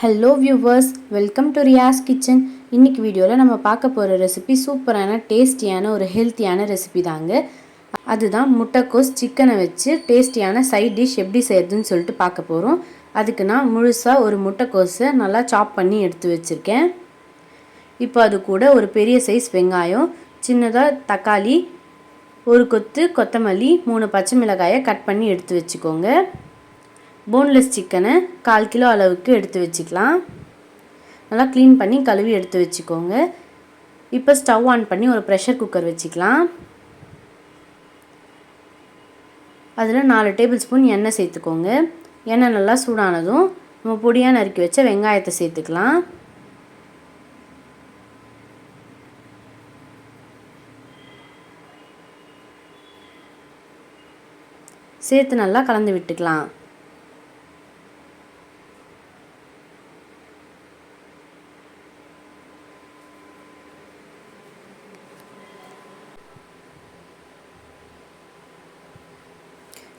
Hello viewers welcome to Riyas kitchen இன்னைக்கு வீடியோவில் நம்ம பார்க்க போகிற ரெசிபி சூப்பரான டேஸ்டியான ஒரு ஹெல்த்தியான ரெசிபி தாங்க. அதுதான் முட்டைக்கோஸ் சிக்கனை வச்சு டேஸ்டியான சைட் டிஷ் எப்படி செய்யறதுன்னு சொல்லிட்டு பார்க்க போகிறோம் அதுக்கு நான் முழுசாக ஒரு முட்டைக்கோஸை நல்லா சாப் பண்ணி எடுத்து வச்சுருக்கேன். இப்போ அது கூட ஒரு பெரிய சைஸ் வெங்காயம் சின்னதாக தக்காளி ஒரு கொத்து கொத்தமல்லி மூணு பச்சை மிளகாயை கட் பண்ணி எடுத்து வச்சுக்கோங்க. போன்லெஸ் சிக்கனை கால் கிலோ அளவுக்கு எடுத்து வச்சுக்கலாம். நல்லா க்ளீன் பண்ணி கழுவி எடுத்து வச்சுக்கோங்க. இப்போ ஸ்டவ் ஆன் பண்ணி ஒரு ப்ரெஷர் குக்கர் வச்சுக்கலாம். அதில் நாலு டேபிள் ஸ்பூன் எண்ணெய் சேர்த்துக்கோங்க. எண்ணெய் நல்லா சூடானதும் நம்ம பொடியாக நறுக்கி வச்ச வெங்காயத்தை சேர்த்துக்கலாம். சேர்த்து நல்லா கலந்து விட்டுக்கலாம்.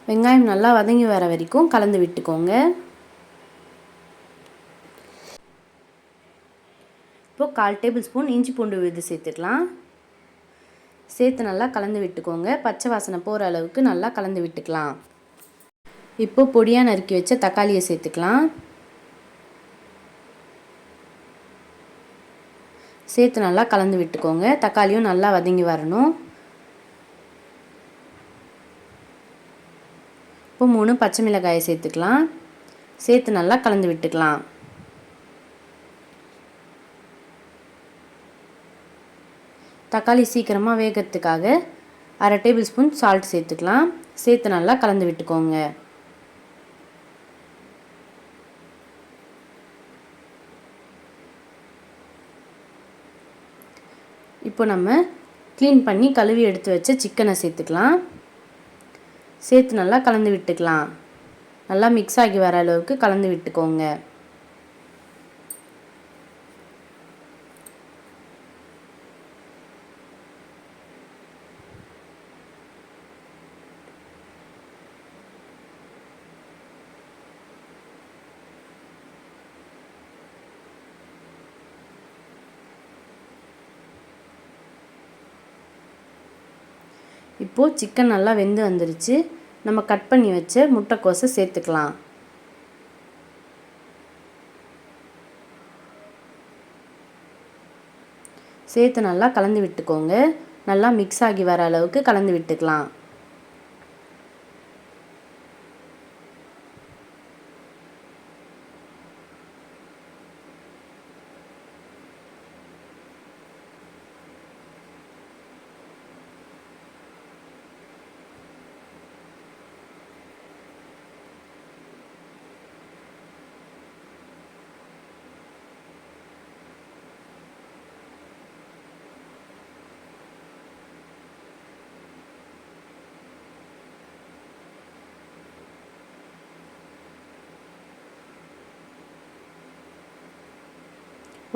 வெங்காயம் நல்லா வதங்கி வர வரைக்கும் கலந்து விட்டுக்கோங்க. இப்போது கால் டேபிள் ஸ்பூன் இஞ்சி பூண்டு விழுது சேர்த்துக்கலாம். சேர்த்து நல்லா கலந்து விட்டுக்கோங்க. பச்சை வாசனை போகிற அளவுக்கு நல்லா கலந்து விட்டுக்கலாம். இப்போது பொடியாக நறுக்கி வச்ச தக்காளியை சேர்த்துக்கலாம். சேர்த்து நல்லா கலந்து விட்டுக்கோங்க. தக்காளியும் நல்லா வதங்கி வரணும். இப்போ மூணு பச்சை மிளகாயை சேர்த்துக்கலாம். சேர்த்து நல்லா கலந்து விட்டுக்கலாம். தக்காளி சீக்கிரமாக வேகிறதுக்காக அரை டேபிள் ஸ்பூன் சால்ட் சேர்த்துக்கலாம். சேர்த்து நல்லா கலந்து விட்டுக்கோங்க. இப்போ நம்ம க்ளீன் பண்ணி கழுவி எடுத்து வச்ச சிக்கனை சேர்த்துக்கலாம். சேர்த்து நல்லா கலந்து விட்டுக்கலாம். நல்லா மிக்ஸ் ஆகி வர அளவுக்கு கலந்து விட்டுக்கோங்க. இப்போது சிக்கன் நல்லா வெந்து வந்துருச்சு. நம்ம கட் பண்ணி வச்ச முட்டைக்கோஸை சேர்த்துக்கலாம். சேர்த்து நல்லா கலந்து விட்டுக்கோங்க. நல்லா மிக்ஸ் ஆகி வர அளவுக்கு கலந்து விட்டுக்கலாம்.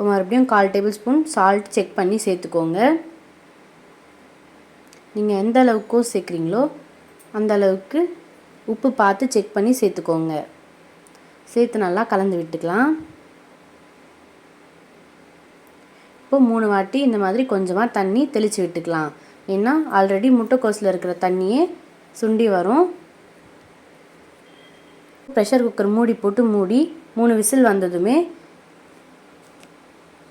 இப்போ மறுபடியும் கால் டேபிள் ஸ்பூன் சால்ட் செக் பண்ணி சேர்த்துக்கோங்க. நீங்கள் எந்த அளவுக்கோ சேர்க்குறீங்களோ அந்த அளவுக்கு உப்பு பார்த்து செக் பண்ணி சேர்த்துக்கோங்க. சேர்த்து நல்லா கலந்து விட்டுக்கலாம். இப்போ மூணு வாட்டி இந்த மாதிரி கொஞ்சமாக தண்ணி தெளித்து விட்டுக்கலாம். ஏன்னா ஆல்ரெடி முட்டைக்கோஸில் இருக்கிற தண்ணியே சுண்டி வரும். ப்ரெஷர் குக்கர் மூடி போட்டு மூடி மூணு விசில் வந்ததுமே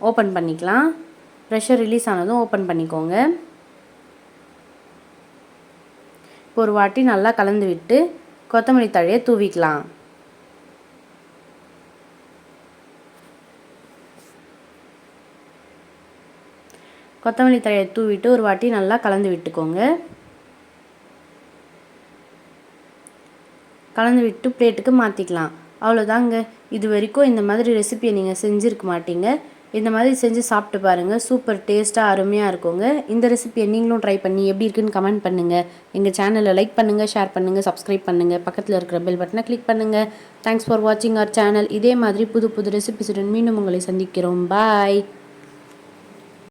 ஓப்பன் பண்ணிக்கலாம். ப்ரெஷர் ரிலீஸ் ஆனதும் ஓப்பன் பண்ணிக்கோங்க. இப்போ ஒரு வாட்டி நல்லா கலந்து விட்டு கொத்தமல்லி தழையை தூவிக்கலாம். கொத்தமல்லி தழையை தூவிட்டு ஒரு வாட்டி நல்லா கலந்து விட்டுக்கோங்க. கலந்து விட்டு பிளேட்டுக்கு மாற்றிக்கலாம் அவ்வளோதாங்க இது வரைக்கும் இந்த மாதிரி ரெசிபியை நீங்கள் செஞ்சுருக்க மாட்டீங்க. இந்த மாதிரி செஞ்சு சாப்பிட்டு பாருங்கள் சூப்பர் டேஸ்ட்டாக அருமையாக இருக்குங்க. இந்த ரெசிபியை நீங்களும் ட்ரை பண்ணி எப்படி இருக்குன்னு கமெண்ட் பண்ணுங்கள் எங்கள் சேனலை லைக் பண்ணுங்கள் ஷேர் பண்ணுங்கள் சப்ஸ்கிரைப் பண்ணுங்கள் பக்கத்தில் இருக்கிற பெல் பட்டனை கிளிக் பண்ணுங்கள் தேங்க்ஸ் ஃபார் வாட்சிங் அவர் சேனல் இதே மாதிரி புது புது ரெசிபிஸுடன் மீண்டும் உங்களை சந்திக்கிறோம். பாய்